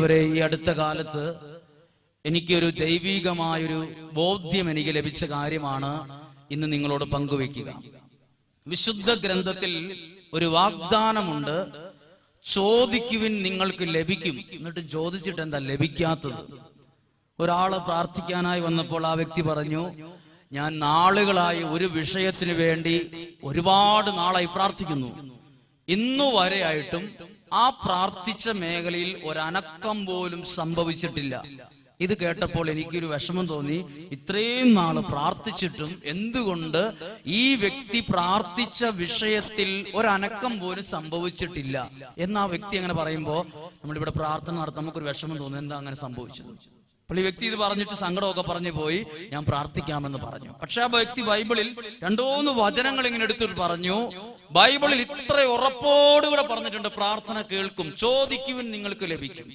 പ്രിയപ്പെട്ടവരെ ഈ അടുത്ത കാലത്ത് എനിക്കൊരു ദൈവികമായൊരു ബോധ്യം എനിക്ക് ലഭിച്ച കാര്യമാണ് ഇന്ന് നിങ്ങളോട് പങ്കുവെക്കുക വിശുദ്ധ ഗ്രന്ഥത്തിൽ ഒരു വാഗ്ദാനമുണ്ട് ചോദിക്കുവിൻ നിങ്ങൾക്ക് ലഭിക്കും. എന്നിട്ട് ചോദിച്ചിട്ട് എന്താ ലഭിക്കാത്തത്? ഒരാൾ പ്രാർത്ഥിക്കാനായി വന്നപ്പോൾ ആ വ്യക്തി പറഞ്ഞു ഞാൻ നാളുകളായി ഒരു വിഷയത്തിന് വേണ്ടി ഒരുപാട് നാളായി പ്രാർത്ഥിക്കുന്നു. ഇന്നു വരെയായിട്ടും ആ പ്രാർത്ഥിച്ച മേഖലയിൽ ഒരനക്കം പോലും സംഭവിച്ചിട്ടില്ല. ഇത് കേട്ടപ്പോൾ എനിക്കൊരു വിഷമം തോന്നി. ഇത്രയും നാൾ പ്രാർത്ഥിച്ചിട്ടും എന്തുകൊണ്ട് ഈ വ്യക്തി പ്രാർത്ഥിച്ച വിഷയത്തിൽ ഒരനക്കം പോലും സംഭവിച്ചിട്ടില്ല എന്ന് ആ വ്യക്തി അങ്ങനെ പറയുമ്പോ നമ്മളിവിടെ പ്രാർത്ഥന നടത്താൻ നമുക്കൊരു വിഷമം തോന്നുന്നു എന്താ അങ്ങനെ സംഭവിച്ചത്? അപ്പോൾ ഈ വ്യക്തി ഇത് പറഞ്ഞിട്ട് സങ്കടമൊക്കെ പറഞ്ഞു പോയി. ഞാൻ പ്രാർത്ഥിക്കാമെന്ന് പറഞ്ഞു. പക്ഷെ ആ വ്യക്തി ബൈബിളിൽ രണ്ടോന്ന് വചനങ്ങൾ ഇങ്ങനെ എടുത്തിട്ട് പറഞ്ഞു. ബൈബിളിൽ ഇത്ര ഉറപ്പോടുകൂടെ പറഞ്ഞിട്ടുണ്ട് പ്രാർത്ഥന കേൾക്കും ചോദിക്കുവിൻ നിങ്ങൾക്ക് ലഭിക്കും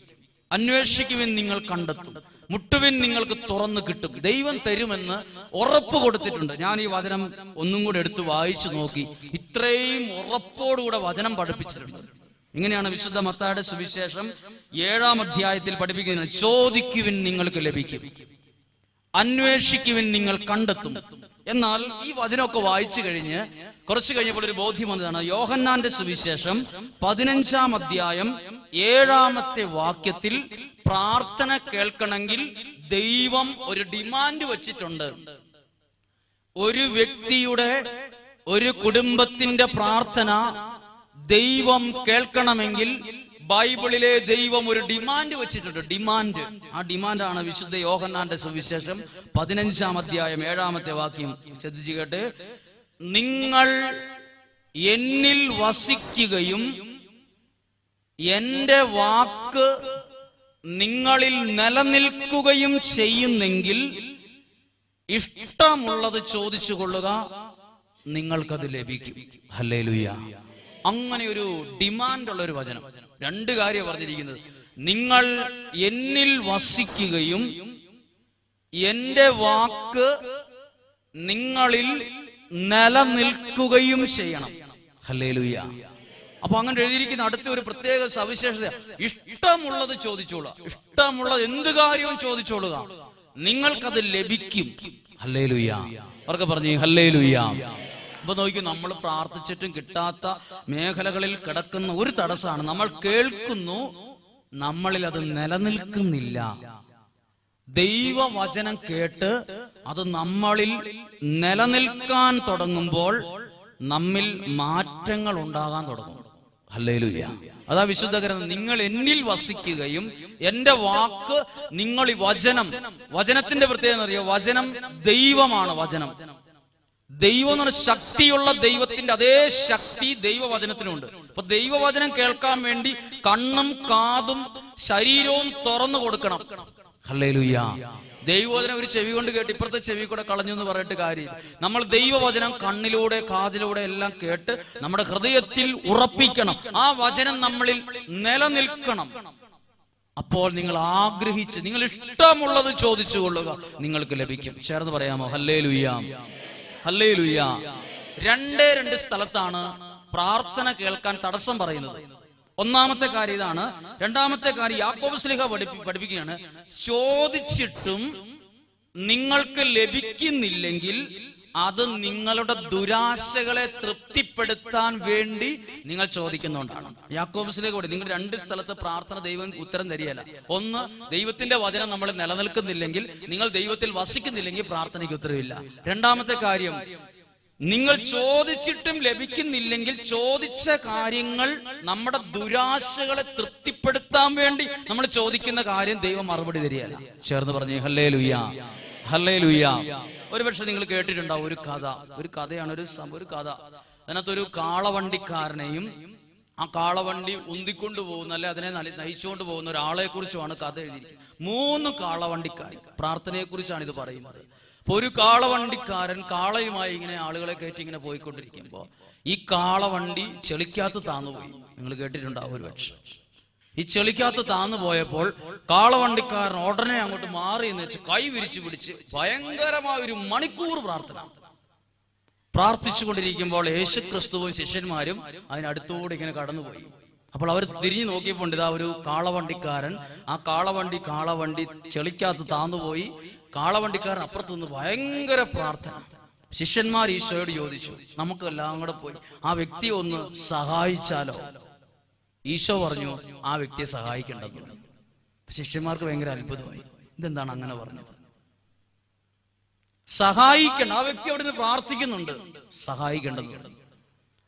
അന്വേഷിക്കുവിൻ നിങ്ങൾ കണ്ടെത്തും മുട്ടുവിൻ നിങ്ങൾക്ക് തുറന്നു കിട്ടും ദൈവം തരുമെന്ന് ഉറപ്പ് കൊടുത്തിട്ടുണ്ട്. ഞാൻ ഈ വചനം ഒന്നും കൂടെ എടുത്ത് വായിച്ചു നോക്കി ഇത്രയും ഉറപ്പോടുകൂടെ വചനം പഠിപ്പിച്ചിട്ടുണ്ട്. ഇങ്ങനെയാണ് വിശുദ്ധ മത്തായുടെ സുവിശേഷം ഏഴാം അധ്യായത്തിൽ പഠിപ്പിക്കുന്നത് ചോദിക്കുവിൻ നിങ്ങൾക്ക് ലഭിക്കും അന്വേഷിക്കുവിൻ നിങ്ങൾ കണ്ടെത്തും. എന്നാൽ ഈ വചനമൊക്കെ വായിച്ചു കഴിഞ്ഞ് കുറച്ചു കഴിഞ്ഞപ്പോൾ ഒരു ബോധ്യം വന്നതാണ്. യോഹന്നാന്റെ സുവിശേഷം പതിനഞ്ചാം അധ്യായം ഏഴാമത്തെ വാക്യത്തിൽ പ്രാർത്ഥന കേൾക്കണമെങ്കിൽ ദൈവം ഒരു ഡിമാൻഡ് വച്ചിട്ടുണ്ട്. ഒരു വ്യക്തിയുടെ ഒരു കുടുംബത്തിന്റെ പ്രാർത്ഥന ദൈവം കേൾക്കണമെങ്കിൽ ബൈബിളിലെ ദൈവം ഒരു ഡിമാൻഡ് വെച്ചിട്ടുണ്ട്. ഡിമാൻഡ്. ആ ഡിമാൻഡാണ് വിശുദ്ധ യോഹന്നാന്റെ സുവിശേഷം പതിനഞ്ചാം അധ്യായം ഏഴാമത്തെ വാക്യം. ശ്രദ്ധിച്ചു കേട്ട്. നിങ്ങൾ എന്നിൽ വസിക്കുകയും എന്റെ വാക്ക് നിങ്ങളിൽ നിലനിൽക്കുകയും ചെയ്യുന്നെങ്കിൽ ഇഷ്ടമുള്ളത് ചോദിച്ചു കൊള്ളുക നിങ്ങൾക്കത് ലഭിക്കും. ഹല്ലേലൂയ. അങ്ങനെ ഒരു ഡിമാൻഡ് ഉള്ള ഒരു വചനം. രണ്ട് കാര്യം പറഞ്ഞിരിക്കുന്നത്. നിങ്ങൾ എന്നിൽ വസിക്കുകയും എന്റെ വാക്ക് നിങ്ങളിൽ നിലനിൽക്കുകയും ചെയ്യണം. ഹല്ലേലൂയ. അപ്പൊ അങ്ങനെ എഴുതിയിരിക്കുന്ന അടുത്ത ഒരു പ്രത്യേക സവിശേഷത. ഇഷ്ടമുള്ളത് ചോദിച്ചോളുക. ഇഷ്ടമുള്ളത് എന്ത് കാര്യവും ചോദിച്ചോളുക. നിങ്ങൾക്കത് ലഭിക്കും. ഹല്ലേലൂയ. അവർക്ക് പറഞ്ഞു ഹല്ലേലൂയ. അപ്പൊ നോക്കൂ നമ്മൾ പ്രാർത്ഥിച്ചിട്ടും കിട്ടാത്ത മേഖലകളിൽ കിടക്കുന്ന ഒരു തടസ്സമാണ് നമ്മൾ കേൾക്കുന്നു നമ്മളിൽ അത് നിലനിൽക്കുന്നില്ല. ദൈവവചനം കേട്ട് അത് നമ്മളിൽ നിലനിൽക്കാൻ തുടങ്ങുമ്പോൾ നമ്മിൽ മാറ്റങ്ങൾ ഉണ്ടാകാൻ തുടങ്ങും. ഹല്ലേലൂയ. അതാ വിശുദ്ധ ഗ്രന്ഥം. നിങ്ങൾ എന്നിൽ വസിക്കുകയും എന്റെ വാക്ക് നിങ്ങൾ ഈ വചനം വചനത്തിന്റെ പ്രത്യേകത അറിയോ വചനം ദൈവമാണ് വചനം. ദൈവം എന്ന് പറഞ്ഞ ശക്തിയുള്ള ദൈവത്തിന്റെ അതേ ശക്തി ദൈവവചനത്തിനുണ്ട്. അപ്പൊ ദൈവവചനം കേൾക്കാൻ വേണ്ടി കണ്ണും കാതും ശരീരവും തുറന്നു കൊടുക്കണം. ദൈവവചനം ഒരു ചെവി കൊണ്ട് കേട്ട് ഇപ്പുറത്തെ ചെവി കൂടെ കളഞ്ഞു എന്ന് പറഞ്ഞിട്ട് കാര്യം നമ്മൾ ദൈവവചനം കണ്ണിലൂടെ കാതിലൂടെ എല്ലാം കേട്ട് നമ്മുടെ ഹൃദയത്തിൽ ഉറപ്പിക്കണം. ആ വചനം നമ്മളിൽ നിലനിൽക്കണം. അപ്പോൾ നിങ്ങൾ ആഗ്രഹിച്ച് നിങ്ങൾ ഇഷ്ടമുള്ളത് ചോദിച്ചു കൊള്ളുക നിങ്ങൾക്ക് ലഭിക്കും. ചേർന്ന് പറയാമോ? ഹല്ലേ ലുയ്യാം ഹല്ലേ ലുയ്യ രണ്ടേ രണ്ട് സ്ഥലത്താണ് പ്രാർത്ഥന കേൾക്കാൻ തടസ്സം പറയുന്നത്. ഒന്നാമത്തെ കാര്യം ഇതാണ്. രണ്ടാമത്തെ കാര്യം യാക്കോബ് സ്ലിഹ പഠിപ്പി പഠിപ്പിക്കുകയാണ്. ചോദിച്ചിട്ടും നിങ്ങൾക്ക് ലഭിക്കുന്നില്ലെങ്കിൽ അത് നിങ്ങളുടെ ദുരാശകളെ തൃപ്തിപ്പെടുത്താൻ വേണ്ടി നിങ്ങൾ ചോദിക്കുന്നുണ്ടാണ്. യാക്കോബിസിലേക്ക് കൂടി നിങ്ങൾ രണ്ട് സ്ഥലത്ത് പ്രാർത്ഥന ദൈവം ഉത്തരം തരികയല്ല. ഒന്ന് ദൈവത്തിന്റെ വചനം നമ്മൾ നിലനിൽക്കുന്നില്ലെങ്കിൽ നിങ്ങൾ ദൈവത്തിൽ വസിക്കുന്നില്ലെങ്കിൽ പ്രാർത്ഥനയ്ക്ക് ഉത്തരവില്ല. രണ്ടാമത്തെ കാര്യം നിങ്ങൾ ചോദിച്ചിട്ടും ലഭിക്കുന്നില്ലെങ്കിൽ ചോദിച്ച കാര്യങ്ങൾ നമ്മുടെ ദുരാശകളെ തൃപ്തിപ്പെടുത്താൻ വേണ്ടി നമ്മൾ ചോദിക്കുന്ന കാര്യം ദൈവം മറുപടി തരികയല്ല. ചേർന്ന് പറഞ്ഞു ഹല്ലേ ലുയ്യ ഹല്ലേ ലുയ്യ ഒരുപക്ഷെ നിങ്ങൾ കേട്ടിട്ടുണ്ടാവും ഒരു കഥ. ഒരു കഥയാണ് ഒരു ഒരു കഥ. അതിനകത്തൊരു കാളവണ്ടിക്കാരനെയും ആ കാളവണ്ടി ഉന്തിക്കൊണ്ടു പോകുന്ന അല്ലെ അതിനെ നയിച്ചുകൊണ്ട് പോകുന്ന ഒരാളെ കുറിച്ചുമാണ് കഥ എഴുതിയിരിക്കുന്നത്. മൂന്ന് കാളവണ്ടിക്കാർ പ്രാർത്ഥനയെ കുറിച്ചാണ് ഇത് പറയുന്നത്. അപ്പൊ ഒരു കാളവണ്ടിക്കാരൻ കാളയുമായി ഇങ്ങനെ ആളുകളെ കയറ്റി ഇങ്ങനെ പോയിക്കൊണ്ടിരിക്കുമ്പോ ഈ കാളവണ്ടി ചെളിക്കകത്ത് താന്നുപോയി. നിങ്ങൾ കേട്ടിട്ടുണ്ടാവും ഒരു പക്ഷെ. ഈ ചെളിക്കകത്ത് താന്നു പോയപ്പോൾ കാളവണ്ടിക്കാരൻ ഉടനെ അങ്ങോട്ട് മാറി എന്ന് വെച്ച് കൈ വിരിച്ചു പിടിച്ച് ഭയങ്കരമായ ഒരു മണിക്കൂർ പ്രാർത്ഥന. പ്രാർത്ഥിച്ചുകൊണ്ടിരിക്കുമ്പോൾ യേശു ക്രിസ്തുവും ശിഷ്യന്മാരും അതിനടുത്തോടെ ഇങ്ങനെ കടന്നുപോയി. അപ്പോൾ അവർ തിരിഞ്ഞു നോക്കിയപ്പോൾ ഇതാ ഒരു കാളവണ്ടിക്കാരൻ. ആ കാളവണ്ടി കാളവണ്ടി ചെളിക്കകത്ത് താന്നുപോയി. കാളവണ്ടിക്കാരൻ അപ്പുറത്ത് നിന്ന് ഭയങ്കര പ്രാർത്ഥന. ശിഷ്യന്മാർ ഈശോയോട് ചോദിച്ചു നമുക്ക് എല്ലാം കൂടെ പോയി ആ വ്യക്തിയെ ഒന്ന് സഹായിച്ചാലോ? ഈശോ പറഞ്ഞു ആ വ്യക്തിയെ സഹായിക്കേണ്ടത് ശിഷ്യന്മാർക്ക് ഭയങ്കര അത്ഭുതമായി. ഇതെന്താണ് അങ്ങനെ പറഞ്ഞത്? സഹായിക്കണം ആ വ്യക്തി അവിടെ നിന്ന് പ്രാർത്ഥിക്കുന്നുണ്ട്. സഹായിക്കേണ്ടതുണ്ട്.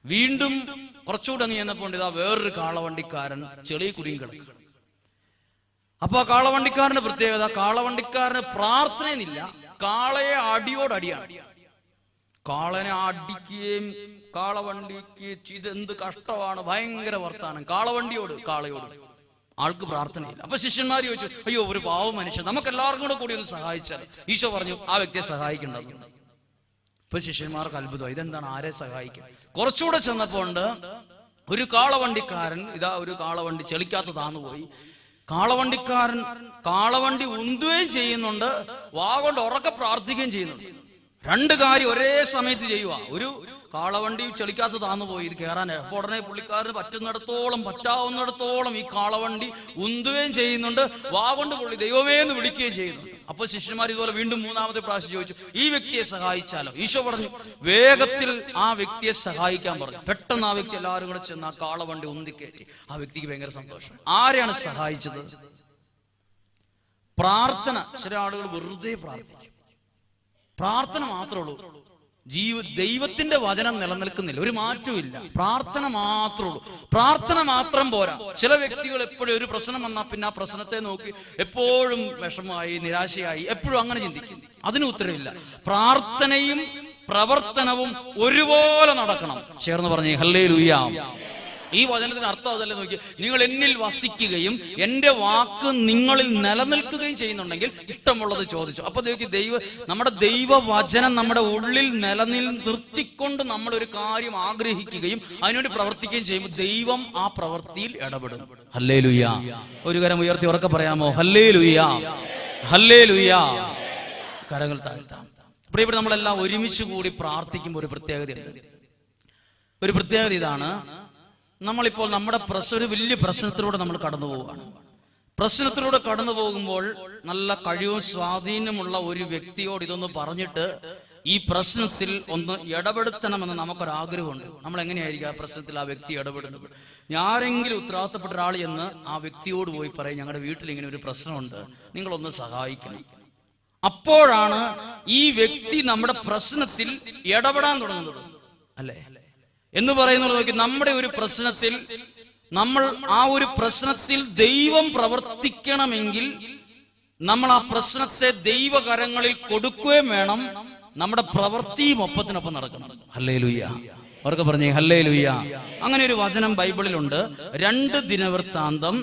വീണ്ടും കുറച്ചുകൂടെ അങ്ങ് ചെന്നപ്പോൾ ഇതാ വേറൊരു കാളവണ്ടിക്കാരൻ ചെളി കുടുങ്ങി കിടക്കുക അപ്പൊ ആ കാളവണ്ടിക്കാരന്റെ പ്രത്യേകത കാളവണ്ടിക്കാരന് പ്രാർത്ഥനയെന്നില്ല. കാളയെ അടിയോടടിയാണ്. കാളനെ അടിക്കുകയും കാളവണ്ടിക്ക് ഇതെന്ത് കഷ്ടമാണ് ഭയങ്കര വർത്താനം. കാളവണ്ടിയോട് കാളയോട്. ആൾക്ക് പ്രാർത്ഥനയില്ല. അപ്പൊ ശിഷ്യന്മാർ ചോദിച്ചു അയ്യോ ഒരു പാവ മനുഷ്യൻ. നമുക്ക് എല്ലാവർക്കും കൂടെ കൂടി ഒന്ന് സഹായിച്ചാൽ ഈശോ പറഞ്ഞു ആ വ്യക്തിയെ സഹായിക്കേണ്ടത് ഇപ്പൊ ശിഷ്യന്മാർക്ക് അത്ഭുതം ഇതെന്താണ്? ആരെ സഹായിക്കും? കുറച്ചുകൂടെ ചെന്നപ്പോണ്ട് ഒരു കാളവണ്ടിക്കാരൻ ഇതാ ഒരു കാളവണ്ടി ചെളിക്കാത്ത താന്നുപോയി കാളവണ്ടിക്കാരൻ കാളവണ്ടി ഉന്തുകയും ചെയ്യുന്നുണ്ട് വാ കൊണ്ട് ഉറക്കെ പ്രാർത്ഥിക്കുകയും ചെയ്യുന്നുണ്ട്. രണ്ട് കാര്യം ഒരേ സമയത്ത് ചെയ്യുക ഒരു കാളവണ്ടി ചെളിക്കാത്ത താന്നു പോയി ഇത് കയറാൻ അപ്പോൾ ഉടനെ പുള്ളിക്കാരന് പറ്റുന്നിടത്തോളം പറ്റാവുന്നിടത്തോളം ഈ കാളവണ്ടി ഉന്തുകയും ചെയ്യുന്നുണ്ട്. വാ കൊണ്ട് പുള്ളി ദൈവമേ എന്ന് വിളിക്കുകയും ചെയ്യുന്നു അപ്പൊ ശിഷ്യന്മാർ ഇതുപോലെ വീണ്ടും മൂന്നാമത്തെ പ്രാവശ്യം ചോദിച്ചു ഈ വ്യക്തിയെ സഹായിച്ചാലോ? ഈശോ പറഞ്ഞു വേഗത്തിൽ ആ വ്യക്തിയെ സഹായിക്കാൻ പറഞ്ഞു. പെട്ടെന്ന് ആ വ്യക്തി എല്ലാവരും കൂടെ ചെന്ന് ആ കാളവണ്ടി ഉന്തിക്കയറ്റി ആ വ്യക്തിക്ക് ഭയങ്കര സന്തോഷം. ആരെയാണ് സഹായിച്ചത്? പ്രാർത്ഥന. ചില ആളുകൾ വെറുതെ പ്രാർത്ഥിക്കും. പ്രാർത്ഥന മാത്രമേ ഉള്ളൂ. ജീവ ദൈവത്തിന്റെ വചനം നിലനിൽക്കുന്നില്ല. ഒരു മാറ്റവും പ്രാർത്ഥന മാത്രമേ ഉള്ളൂ. പ്രാർത്ഥന മാത്രം പോരാ. ചില വ്യക്തികൾ എപ്പോഴും ഒരു പ്രശ്നം വന്നാൽ പിന്നെ ആ പ്രശ്നത്തെ നോക്കി എപ്പോഴും വിഷമമായി നിരാശയായി എപ്പോഴും അങ്ങനെ ചിന്തിക്കും. അതിന് ഉത്തരവില്ല. പ്രാർത്ഥനയും പ്രവർത്തനവും ഒരുപോലെ നടക്കണം. ചേർന്ന് പറഞ്ഞു ഹല്ലേ ലുയ്യാം ഈ വചനത്തിന് അർത്ഥം അതല്ലേ നോക്കി നിങ്ങൾ എന്നിൽ വസിക്കുകയും എന്റെ വാക്ക് നിങ്ങളിൽ നിലനിൽക്കുകയും ചെയ്യുന്നുണ്ടെങ്കിൽ ഇഷ്ടമുള്ളത് ചോദിച്ചു. അപ്പൊ നോക്കി ദൈവ നമ്മുടെ ദൈവവചനം നമ്മുടെ ഉള്ളിൽ നിലനിൽ നിർത്തിക്കൊണ്ട് നമ്മൾ ഒരു കാര്യം ആഗ്രഹിക്കുകയും അതിനുവേണ്ടി പ്രവർത്തിക്കുകയും ചെയ്യുമ്പോൾ ദൈവം ആ പ്രവൃത്തിയിൽ ഇടപെടും. ഹല്ലേ ലുയ്യ ഒരു കരം ഉയർത്തി ഉറക്കെ പറയാമോ? ഹല്ലേ ലുയ്യ ഹല്ലേ ലുയ്യ കരങ്ങൾ താഴ്ത്താം. പ്രിയപ്പെട്ട നമ്മളെല്ലാം ഒരുമിച്ച് കൂടി പ്രാർത്ഥിക്കുമ്പോൾ ഒരു പ്രത്യേകതയുണ്ട്. ഒരു പ്രത്യേകത ഇതാണ്. നമ്മളിപ്പോൾ നമ്മുടെ പ്രശ്ന ഒരു വലിയ പ്രശ്നത്തിലൂടെ നമ്മൾ കടന്നു പോവുകയാണ്. പ്രശ്നത്തിലൂടെ കടന്നു പോകുമ്പോൾ നല്ല കഴിവും സ്വാധീനമുള്ള ഒരു വ്യക്തിയോട് ഇതൊന്ന് പറഞ്ഞിട്ട് ഈ പ്രശ്നത്തിൽ ഒന്ന് ഇടപെടുത്തണമെന്ന് നമുക്കൊരാഗ്രഹമുണ്ട്. നമ്മൾ എങ്ങനെയായിരിക്കും ആ പ്രശ്നത്തിൽ ആ വ്യക്തി ഇടപെടുന്നത്? ഞാരെങ്കിലും ഉത്തരവാദിത്തപ്പെട്ട ഒരാൾ എന്ന് ആ വ്യക്തിയോട് പോയി പറയും ഞങ്ങളുടെ വീട്ടിൽ ഇങ്ങനെ ഒരു പ്രശ്നമുണ്ട്. നിങ്ങളൊന്ന് സഹായിക്കണം. അപ്പോഴാണ് ഈ വ്യക്തി നമ്മുടെ പ്രശ്നത്തിൽ ഇടപെടാൻ തുടങ്ങുന്നത്. അല്ലേ? എന്ന് പറയുന്നത് നോക്കി നമ്മുടെ ഒരു പ്രശ്നത്തിൽ നമ്മൾ ആ ഒരു പ്രശ്നത്തിൽ ദൈവം പ്രവർത്തിക്കണമെങ്കിൽ നമ്മൾ ആ പ്രശ്നത്തെ ദൈവകരങ്ങളിൽ കൊടുക്കുകയും വേണം. നമ്മുടെ പ്രവൃത്തിയും ഒപ്പത്തിനൊപ്പം നടക്കണം. ഹല്ലേ ലുയ്യ അവർക്ക് പറഞ്ഞേ ഹല്ലേ ലുയ്യ അങ്ങനെ ഒരു വചനം ബൈബിളിലുണ്ട്. രണ്ട് ദിനവൃത്താന്തം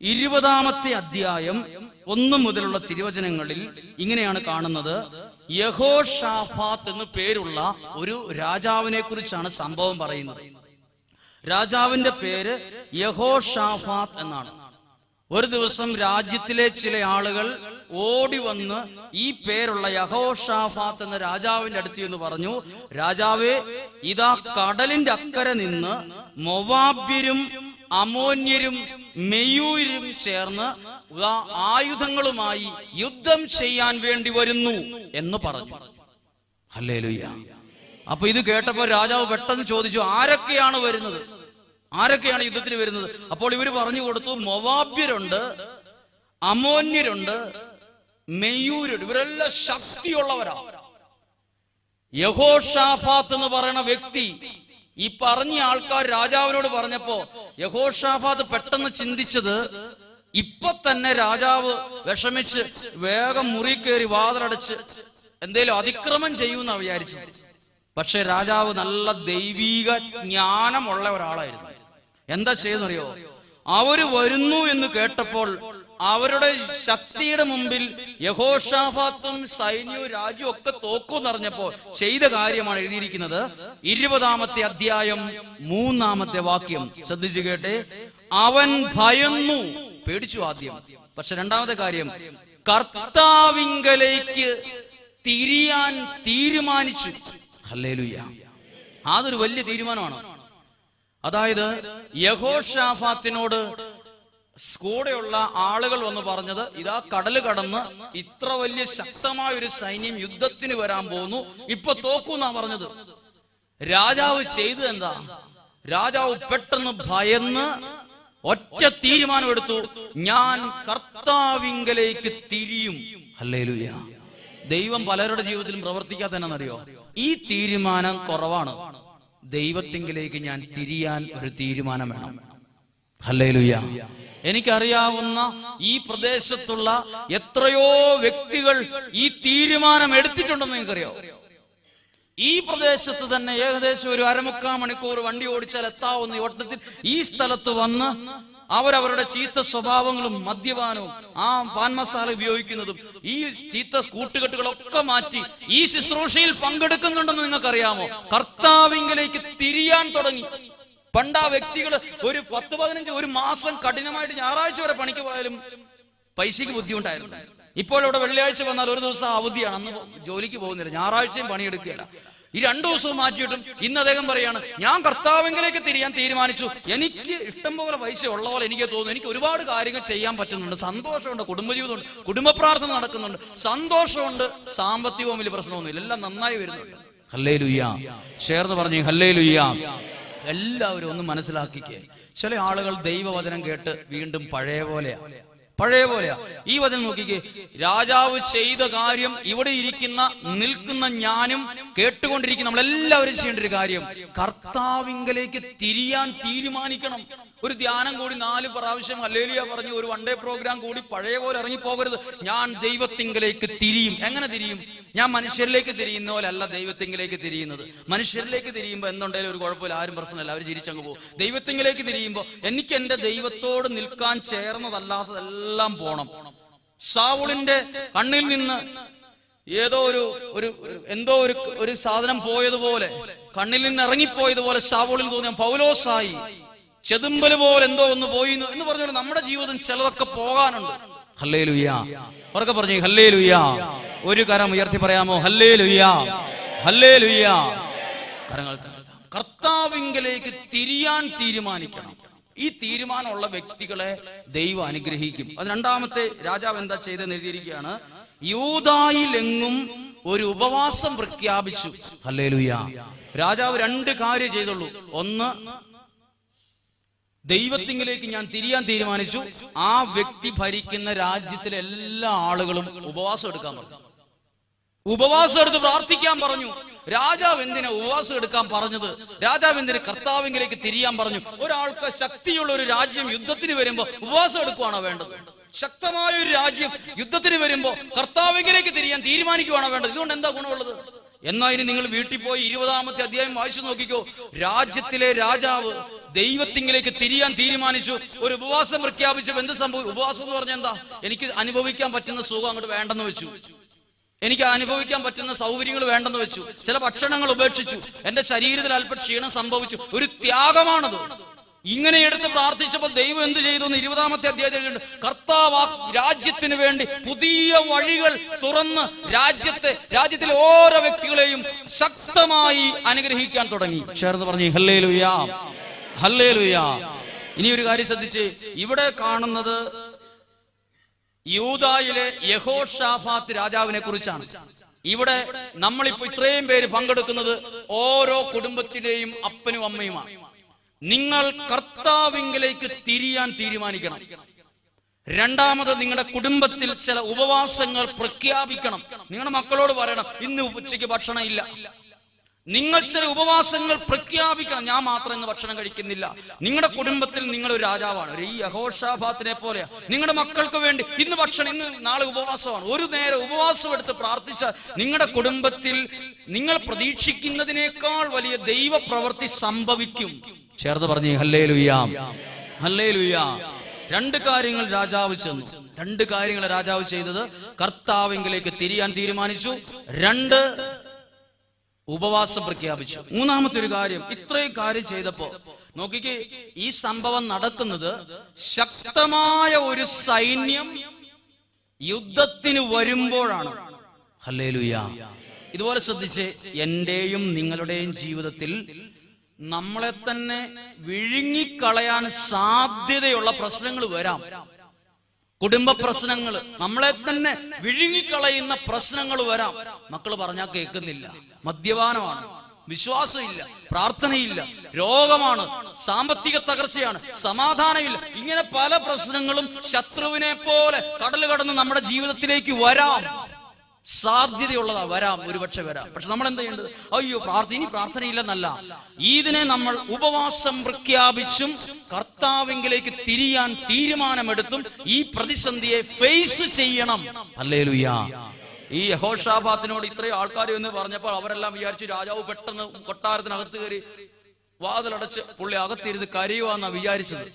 ഇരുപതാമത്തെ അധ്യായം ഒന്നു മുതലുള്ള തിരുവചനങ്ങളിൽ ഇങ്ങനെയാണ് കാണുന്നത്. യഹോ ഷാഫാത്ത് എന്ന് പേരുള്ള ഒരു രാജാവിനെ കുറിച്ചാണ് സംഭവം പറയുന്നത്. രാജാവിന്റെ പേര് യഹോ ഷാഫാത്ത് എന്നാണ്. ഒരു ദിവസം രാജ്യത്തിലെ ചില ആളുകൾ ഓടി വന്ന് ഈ പേരുള്ള യഹോഷാഫാത്ത് എന്ന രാജാവിന്റെ അടുത്ത് എന്ന് പറഞ്ഞു രാജാവേ ഇതാ കടലിന്റെ അക്കരെ നിന്ന് മൊവാബ്യരും അമോന്യരും മെയ്യൂരും ചേർന്ന് ആയുധങ്ങളുമായി യുദ്ധം ചെയ്യാൻ വേണ്ടി വരുന്നു എന്ന് പറഞ്ഞു. ഹല്ലേലൂയ അപ്പൊ ഇത് കേട്ടപ്പോ രാജാവ് പെട്ടെന്ന് ചോദിച്ചു ആരൊക്കെയാണ് വരുന്നത്? ആരൊക്കെയാണ് യുദ്ധത്തിന് വരുന്നത്? അപ്പോൾ ഇവർ പറഞ്ഞു കൊടുത്തു മൊവാബ്യരുണ്ട് അമോന്യരുണ്ട് മെയ്യൂരുണ്ട് ഇവരെല്ലാം ശക്തിയുള്ളവരാ. യഹോഷാഫാത്ത് എന്ന് പറയുന്ന വ്യക്തി ഈ പറഞ്ഞ ആൾക്കാർ രാജാവിനോട് പറഞ്ഞപ്പോ യഹോഷാഫാദ് പെട്ടെന്ന് ചിന്തിച്ചത് ഇപ്പൊ തന്നെ രാജാവ് വിഷമിച്ച് വേഗം മുറി കയറി വാതിലടച്ച് എന്തേലും അതിക്രമം ചെയ്യുമെന്നാ വിചാരിച്ചത്. പക്ഷെ രാജാവ് നല്ല ദൈവീക ജ്ഞാനമുള്ള ഒരാളായിരുന്നു. എന്താ ചെയ്യുന്നറിയോ അവർ വരുന്നു എന്ന് കേട്ടപ്പോൾ അവരുടെ ശക്തിയുടെ മുമ്പിൽ യഹോഷാഫാത്തും സൈന്യവും രാജ്യവും ഒക്കെ തോക്കൂന്നറിഞ്ഞപ്പോൾ ചെയ്ത കാര്യമാണ് എഴുതിയിരിക്കുന്നത്. ഇരുപതാമത്തെ അധ്യായം മൂന്നാമത്തെ വാക്യം. ശ്രദ്ധിച്ചു കേട്ടെ. അവൻ ഭയന്നു. പേടിച്ചു ആദ്യം. പക്ഷെ രണ്ടാമത്തെ കാര്യം കർത്താവിങ്കലേക്ക് തിരിയാൻ തീരുമാനിച്ചു. അതൊരു വലിയ തീരുമാനമാണ്. അതായത് യഹോഷാഫാത്തിനോട് കൂടെയുള്ള ആളുകൾ വന്ന് പറഞ്ഞത് ഇതാ കടൽ കടന്ന് ഇത്ര വലിയ ശക്തമായ ഒരു സൈന്യം യുദ്ധത്തിന് വരാൻ പോകുന്നു ഇപ്പൊ തോക്കൂന്നാ പറഞ്ഞത്. രാജാവ് ചെയ്തു എന്താ? രാജാവ് പെട്ടെന്ന് ഭയന്ന് ഒറ്റ തീരുമാനമെടുത്തു ഞാൻ കർത്താവിങ്കലേക്ക് തിരിയും. ദൈവം പലരുടെ ജീവിതത്തിലും പ്രവർത്തിക്കാത്തതെന്നറിയോ ഈ തീരുമാനം കുറവാണ്. ദൈവത്തിങ്കിലേക്ക് ഞാൻ തിരിയാൻ ഒരു തീരുമാനം വേണം. ഹല്ലേലൂയ. എനിക്കറിയാവുന്ന ഈ പ്രദേശത്തുള്ള എത്രയോ വ്യക്തികൾ ഈ തീരുമാനം എടുത്തിട്ടുണ്ടെന്ന് നിങ്ങൾക്കറിയോ ഈ പ്രദേശത്ത് തന്നെ ഏകദേശം ഒരു അരമുക്കാ മണിക്കൂർ വണ്ടി ഓടിച്ചാൽ എത്താവുന്ന ഈ വട്ടത്തിൽ ഈ സ്ഥലത്ത് വന്ന് അവരവരുടെ ചീത്ത സ്വഭാവങ്ങളും മദ്യപാനവും ആ പാൻ മസാല ഉപയോഗിക്കുന്നതും ഈ ചീത്ത കൂട്ടുകെട്ടുകളൊക്കെ മാറ്റി ഈ ശുശ്രൂഷയിൽ പങ്കെടുക്കുന്നുണ്ടെന്ന് നിങ്ങൾക്കറിയാമോ? കർത്താവിങ്കലേക്ക് തിരിയാൻ തുടങ്ങി. പണ്ട് ആ വ്യക്തികൾ ഒരു പത്ത് പതിനഞ്ച് ഒരു മാസം കഠിനമായിട്ട് ഞായറാഴ്ച വരെ പണിക്ക് പോയാലും പൈസക്ക് ബുദ്ധിമുട്ടായിരുന്നു. ഇപ്പോൾ ഇവിടെ വെള്ളിയാഴ്ച വന്നാൽ ഒരു ദിവസം അവധിയാണ്. അന്ന് ജോലിക്ക് പോകുന്നില്ല. ഞായറാഴ്ചയും പണിയെടുക്കുകയില്ല. ഈ രണ്ടു ദിവസവും മാറ്റിയിട്ടും ഇന്ന് അദ്ദേഹം പറയാണ് ഞാൻ കർത്താവെങ്കിലേക്ക് തിരിയാൻ തീരുമാനിച്ചു. എനിക്ക് ഇഷ്ടം പോലെ പൈസ ഉള്ള പോലെ എനിക്ക് തോന്നുന്നു. എനിക്ക് ഒരുപാട് കാര്യങ്ങൾ ചെയ്യാൻ പറ്റുന്നുണ്ട്. സന്തോഷമുണ്ട്. കുടുംബജീവിതമുണ്ട്. കുടുംബ പ്രാർത്ഥന നടക്കുന്നുണ്ട്. സന്തോഷമുണ്ട്. സാമ്പത്തികവും വലിയ പ്രശ്നമൊന്നുമില്ല. എല്ലാം നന്നായി വരുന്നുണ്ട്. ഹല്ലേ ലുയ്യ ചേർന്ന് പറഞ്ഞു ഹല്ലേ ലുയ്യ എല്ലാവരും ഒന്ന് മനസ്സിലാക്കിക്കേ. ചില ആളുകൾ ദൈവവചനം കേട്ട് വീണ്ടും പഴയ പോലെയാ. പഴയ പോലെയാ. ഈ വചനം നോക്കിക്കേ. രാജാവ് ചെയ്ത കാര്യം ഇവിടെ ഇരിക്കുന്ന നിൽക്കുന്ന ഞാനും കേട്ടുകൊണ്ടിരിക്കുന്ന നമ്മളെല്ലാവരും ചെയ്യേണ്ട ഒരു കാര്യം. കർത്താവിങ്കലേക്ക് തിരിയാൻ തീരുമാനിക്കണം. ഒരു ധ്യാനം കൂടി നാല് പ്രാവശ്യം അല്ലേലിയ പറഞ്ഞു ഒരു വൺ ഡേ പ്രോഗ്രാം കൂടി പഴയ പോലെ ഇറങ്ങി പോകരുത് ഞാൻ ദൈവത്തിങ്കലേക്ക് തിരിയും. എങ്ങനെ തിരിയും? ഞാൻ മനുഷ്യരിലേക്ക് തിരിയുന്ന പോലെ അല്ല ദൈവത്തിങ്കിലേക്ക് തിരിയുന്നത്. മനുഷ്യരിലേക്ക് തിരിയുമ്പോൾ എന്തുണ്ടെങ്കിലും ഒരു കുഴപ്പമില്ല ആരും പ്രശ്നമല്ല അവർ ചിരിച്ചങ്ങ് പോകും. ദൈവത്തിങ്കിലേക്ക് തിരിയുമ്പോൾ എനിക്ക് എന്റെ ദൈവത്തോട് നിൽക്കാൻ ചേർന്നതല്ലാത്തതെല്ലാം പോണം. സാവുളിന്റെ കണ്ണിൽ നിന്ന് ഏതോ ഒരു ഒരു- എന്തോ ഒരു ഒരു സാധനം പോയതുപോലെ കണ്ണിൽ നിന്ന് ഇറങ്ങിപ്പോയതുപോലെ സാവുളിൽ തോന്നിയ പൗലോസായി. ചെതുമ്പൽ പോലെ എന്തോ ഒന്ന് പോയി എന്ന് എന്ന് നമ്മുടെ ജീവിതം ചിലതൊക്കെ പോകാനുണ്ട്. ഹല്ലേ ലുയ്യ ഉറക്കെ പറഞ്ഞു ഹല്ലേ ലുയ്യ ഒരു കരം ഉയർത്തി പറയാമോ? ഹല്ലേ ലുയ്യ ഹല്ലേ ലുയ്യ കരങ്ങൾ. കർത്താവിങ്കലേക്ക് തിരിയാൻ തീരുമാനിക്കണം. ഈ തീരുമാനമുള്ള വ്യക്തികളെ ദൈവം അനുഗ്രഹിക്കും. അത് രണ്ടാമത്തെ രാജാവ് എന്താ ചെയ്തെന്ന് എഴുതിയിരിക്കുകയാണ്. യൂതായിലെങ്ങും ഒരു ഉപവാസം പ്രഖ്യാപിച്ചു. ഹല്ലേ ഹല്ലേലൂയ രാജാവ് രണ്ട് കാര്യം ചെയ്തുള്ളൂ. ഒന്ന് ദൈവത്തിങ്കിലേക്ക് ഞാൻ തിരിയാൻ തീരുമാനിച്ചു. ആ വ്യക്തി ഭരിക്കുന്ന രാജ്യത്തിലെ എല്ലാ ആളുകളും ഉപവാസം എടുക്കാൻ പറഞ്ഞു. ഉപവാസം എടുത്ത് പ്രാർത്ഥിക്കാൻ പറഞ്ഞു. രാജാവ് എന്തിനാ ഉപവാസം എടുക്കാൻ പറഞ്ഞത്? രാജാവ് എന്തിന് കർത്താവിങ്കിലേക്ക് തിരിയാൻ പറഞ്ഞു? ഒരാൾക്ക് ശക്തിയുള്ള ഒരു രാജ്യം യുദ്ധത്തിന് വരുമ്പോ ഉപവാസം എടുക്കുവാണോ വേണ്ടത്? ശക്തമായ ഒരു രാജ്യം യുദ്ധത്തിന് വരുമ്പോ കർത്താവിങ്കിലേക്ക് തിരിയാൻ തീരുമാനിക്കുവാണോ വേണ്ടത്? ഇതുകൊണ്ട് എന്താ ഗുണമുള്ളത്? എന്നാ ഇനി നിങ്ങൾ വീട്ടിൽ പോയി ഇരുപതാമത്തെ അധ്യായം വായിച്ചു നോക്കിക്കോ. രാജ്യത്തിലെ രാജാവ് ദൈവത്തിങ്കിലേക്ക് തിരിയാൻ തീരുമാനിച്ചു. ഒരു ഉപവാസം പ്രഖ്യാപിച്ചു എന്ത് സംഭവിച്ചു ഉപവാസം എന്ന് പറഞ്ഞാൽ എന്താ? എനിക്ക് അനുഭവിക്കാൻ പറ്റുന്ന സുഖം അങ്ങോട്ട് വേണ്ടെന്ന് വെച്ചു. എനിക്ക് അനുഭവിക്കാൻ പറ്റുന്ന സൗകര്യങ്ങൾ വേണ്ടെന്ന് വെച്ചു. ചില ഭക്ഷണങ്ങൾ ഉപേക്ഷിച്ചു. എന്റെ ശരീരത്തിൽ അല്പം ക്ഷീണം സംഭവിച്ചു. ഒരു ത്യാഗമാണത്. ഇങ്ങനെ എടുത്ത് പ്രാർത്ഥിച്ചപ്പോൾ ദൈവം എന്ത് ചെയ്തു എന്ന് ഇരുപതാമത്തെ അധ്യായത്തിൽ കർത്താവ് രാജ്യത്തിന് വേണ്ടി പുതിയ വഴികൾ തുറന്ന് രാജ്യത്തെ രാജ്യത്തിലെ ഓരോ വ്യക്തികളെയും ശക്തമായി അനുഗ്രഹിക്കാൻ തുടങ്ങി. ചേർന്ന് പറഞ്ഞു ഹല്ലേ ലുയാ ഹല്ലേ ലുയാ ഇനി ഒരു കാര്യം ശ്രദ്ധിച്ച് ഇവിടെ കാണുന്നത് യൂതായിലെ യഹോഷാഫാത്ത് രാജാവിനെ കുറിച്ചാണ്. ഇവിടെ നമ്മളിപ്പോ ഇത്രയും പേര് പങ്കെടുക്കുന്നത് ഓരോ കുടുംബത്തിലെയും അപ്പനും അമ്മയുമാണ്. നിങ്ങൾ കർത്താവിങ്കിലേക്ക് തിരിയാൻ തീരുമാനിക്കണം. രണ്ടാമത് നിങ്ങളുടെ കുടുംബത്തിൽ ചില ഉപവാസങ്ങൾ പ്രഖ്യാപിക്കണം. നിങ്ങളുടെ മക്കളോട് പറയണം ഇന്ന് ഉച്ചയ്ക്ക് ഭക്ഷണം ഇല്ല. നിങ്ങൾ ചില ഉപവാസങ്ങൾ പ്രഖ്യാപിക്കണം ഞാൻ മാത്രം ഇന്ന് ഭക്ഷണം കഴിക്കുന്നില്ല. നിങ്ങളുടെ കുടുംബത്തിൽ നിങ്ങൾ ഒരു രാജാവാണ് ഒരു ഈ അഹോഷാഭാത്തിനെ പോലെയാ. നിങ്ങളുടെ മക്കൾക്ക് വേണ്ടി ഇന്ന് ഭക്ഷണം ഇന്ന് നാളെ ഉപവാസമാണ്. ഒരു നേരം ഉപവാസം എടുത്ത് പ്രാർത്ഥിച്ചാൽ നിങ്ങളുടെ കുടുംബത്തിൽ നിങ്ങൾ പ്രതീക്ഷിക്കുന്നതിനേക്കാൾ വലിയ ദൈവ പ്രവൃത്തി സംഭവിക്കും. ചേർന്ന് പറഞ്ഞു ഹല്ലേ ലുയ്യാം ഹല്ലേ ലുയ്യാം രണ്ട് കാര്യങ്ങൾ രാജാവ് ചെന്നു. രണ്ട് കാര്യങ്ങൾ രാജാവ് ചെയ്തത് കർത്താവിങ്കിലേക്ക് തിരിയാൻ തീരുമാനിച്ചു. രണ്ട് ഉപവാസം പ്രഖ്യാപിച്ചു. മൂന്നാമത്തെ ഒരു കാര്യം ഇത്രയും കാര്യം ചെയ്തപ്പോ നോക്കിക്ക് ഈ സംഭവം നടക്കുന്നത് ശക്തമായ ഒരു സൈന്യം യുദ്ധത്തിന് വരുമ്പോഴാണ്. ഹല്ലേലൂയ. ഇതുപോലെ ശ്രദ്ധിച്ച് എന്റെയും നിങ്ങളുടെയും ജീവിതത്തിൽ നമ്മളെ തന്നെ വിഴുങ്ങിക്കളയാൻ സാധ്യതയുള്ള പ്രശ്നങ്ങൾ വരാം. കുടുംബ പ്രശ്നങ്ങൾ നമ്മളെ തന്നെ വിഴുങ്ങിക്കളയുന്ന പ്രശ്നങ്ങൾ വരാം. മക്കൾ പറഞ്ഞാൽ കേൾക്കുന്നില്ല. മദ്യപാനമാണ്. വിശ്വാസമില്ല. പ്രാർത്ഥനയില്ല. രോഗമാണ്. സാമ്പത്തിക തകർച്ചയാണ്. സമാധാനമില്ല. ഇങ്ങനെ പല പ്രശ്നങ്ങളും ശത്രുവിനെ പോലെ കടൽ കടന്ന് നമ്മുടെ ജീവിതത്തിലേക്ക് വരാം. സാധ്യതയുള്ളതാ വരാം ഒരുപക്ഷെ വരാം. പക്ഷെ നമ്മൾ എന്താ ചെയ്യേണ്ടത്? അയ്യോ പ്രാർത്ഥന ഇനി പ്രാർത്ഥനയില്ലെന്നല്ല. ഇതിനെ നമ്മൾ ഉപവാസം പ്രഖ്യാപിച്ചും കർത്താവിങ്കിലേക്ക് തിരിയാൻ തീരുമാനമെടുത്തും ഈ പ്രതിസന്ധിയെ ഫേസ് ചെയ്യണം. അല്ലേ ഈ യഹോഷാബാത്തിനോട് ഇത്രയും ആൾക്കാർ എന്ന് പറഞ്ഞപ്പോൾ അവരെല്ലാം വിചാരിച്ചു രാജാവ് പെട്ടെന്ന് കൊട്ടാരത്തിനകത്ത് കയറി വാതിലടച്ച് പുള്ളി അകത്തിരുന്ന് കരയുവാന്നാ വിചാരിച്ചത്.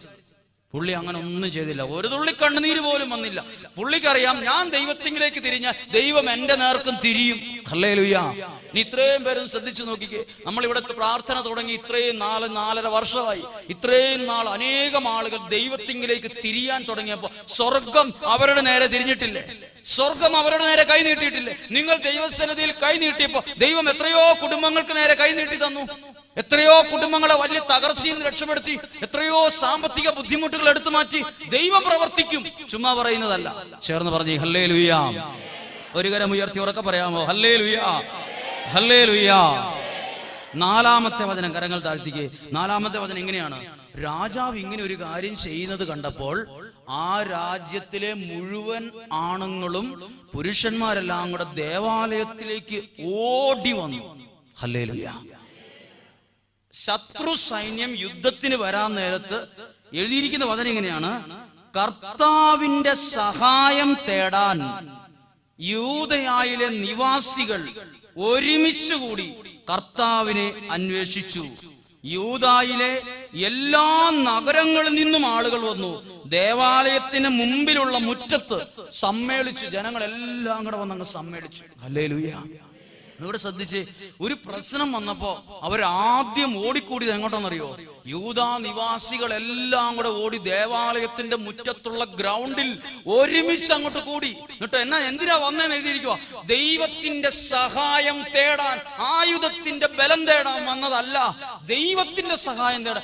പുള്ളി അങ്ങനെ ഒന്നും ചെയ്തില്ല. ഒരു തുള്ളി കണ്ണുനീര് പോലും വന്നില്ല. പുള്ളിക്കറിയാം ഞാൻ ദൈവത്തിങ്കിലേക്ക് തിരിഞ്ഞ ദൈവം എന്റെ നേർക്കും തിരിയും. അല്ലേ ലുയ്യ നീ ഇത്രയും പേരും ശ്രദ്ധിച്ചു നോക്കിക്കേ. നമ്മൾ ഇവിടുത്തെ പ്രാർത്ഥന തുടങ്ങി ഇത്രയും നാല് നാലര വർഷമായി. ഇത്രയും നാൾ അനേകം ആളുകൾ ദൈവത്തിങ്കിലേക്ക് തിരിയാൻ തുടങ്ങിയപ്പോ സ്വർഗം അവരുടെ നേരെ തിരിഞ്ഞിട്ടില്ലേ? സ്വർഗം അവരുടെ നേരെ കൈ നീട്ടിയിട്ടില്ലേ? നിങ്ങൾ ദൈവസന്നിധിയിൽ കൈ നീട്ടിയപ്പോ ദൈവം എത്രയോ കുടുംബങ്ങൾക്ക് നേരെ കൈ നീട്ടി തന്നു. എത്രയോ കുടുംബങ്ങളെ വലിയ തകർച്ചയിൽ നിന്ന് രക്ഷപ്പെടുത്തി. എത്രയോ സാമ്പത്തിക ബുദ്ധിമുട്ടുകൾ എടുത്തു മാറ്റി. ദൈവം പ്രവർത്തിക്കും. ചുമ്മാ പറയുന്നതല്ല. ചേർന്ന് പറഞ്ഞു ഹല്ലേ ലുയ്യ ഒരു കരം ഉയർത്തി ഉറക്കെ പറയാമോ? ഹല്ലേ ലുയാ ഹല്ലേ ലുയാ നാലാമത്തെ വചനം കരങ്ങൾ താഴ്ത്തിക്ക്. നാലാമത്തെ വചനം എങ്ങനെയാണ്? രാജാവ് ഇങ്ങനെ ഒരു കാര്യം ചെയ്യുന്നത് കണ്ടപ്പോൾ ആ രാജ്യത്തിലെ മുഴുവൻ ആണുങ്ങളും പുരുഷന്മാരെല്ലാം കൂടെ ദേവാലയത്തിലേക്ക് ഓടി വന്നു. ഹല്ലേ ലുയാ ശത്രു സൈന്യം യുദ്ധത്തിന് വരാൻ നേരത്ത് എഴുതിയിരിക്കുന്ന വചനം എങ്ങനെയാണ്? കർത്താവിന്റെ സഹായം തേടാൻ യൂതയായിലെ നിവാസികൾ ഒരുമിച്ച് കൂടി കർത്താവിനെ അന്വേഷിച്ചു. യൂതായിലെ എല്ലാ നഗരങ്ങളിൽ നിന്നും ആളുകൾ വന്നു. ദേവാലയത്തിന് മുമ്പിലുള്ള മുറ്റത്ത് സമ്മേളിച്ചു. ജനങ്ങളെല്ലാം കൂടെ വന്നങ്ങ് സമ്മേളിച്ചു. അല്ലേ ഇവിടെ ശ്രദ്ധിച്ച് ഒരു പ്രശ്നം വന്നപ്പോ അവർ ആദ്യം ഓടിക്കൂടിയത് എങ്ങോട്ടാണെന്നറിയോ? യൂതാ നിവാസികളെല്ലാം കൂടെ ഓടി ദേവാലയത്തിന്റെ മുറ്റത്തുള്ള ഗ്രൗണ്ടിൽ ഒരുമിച്ച് അങ്ങോട്ട് കൂടി. എന്നിട്ട് എന്നാ എന്തിനാ വന്നേന്ന് എഴുതിയിരിക്കുക ദൈവത്തിന്റെ സഹായം തേടാൻ ആയുധത്തിന്റെ ബലം തേടാൻ വന്നതല്ല. ദൈവത്തിന്റെ സഹായം തേടാൻ.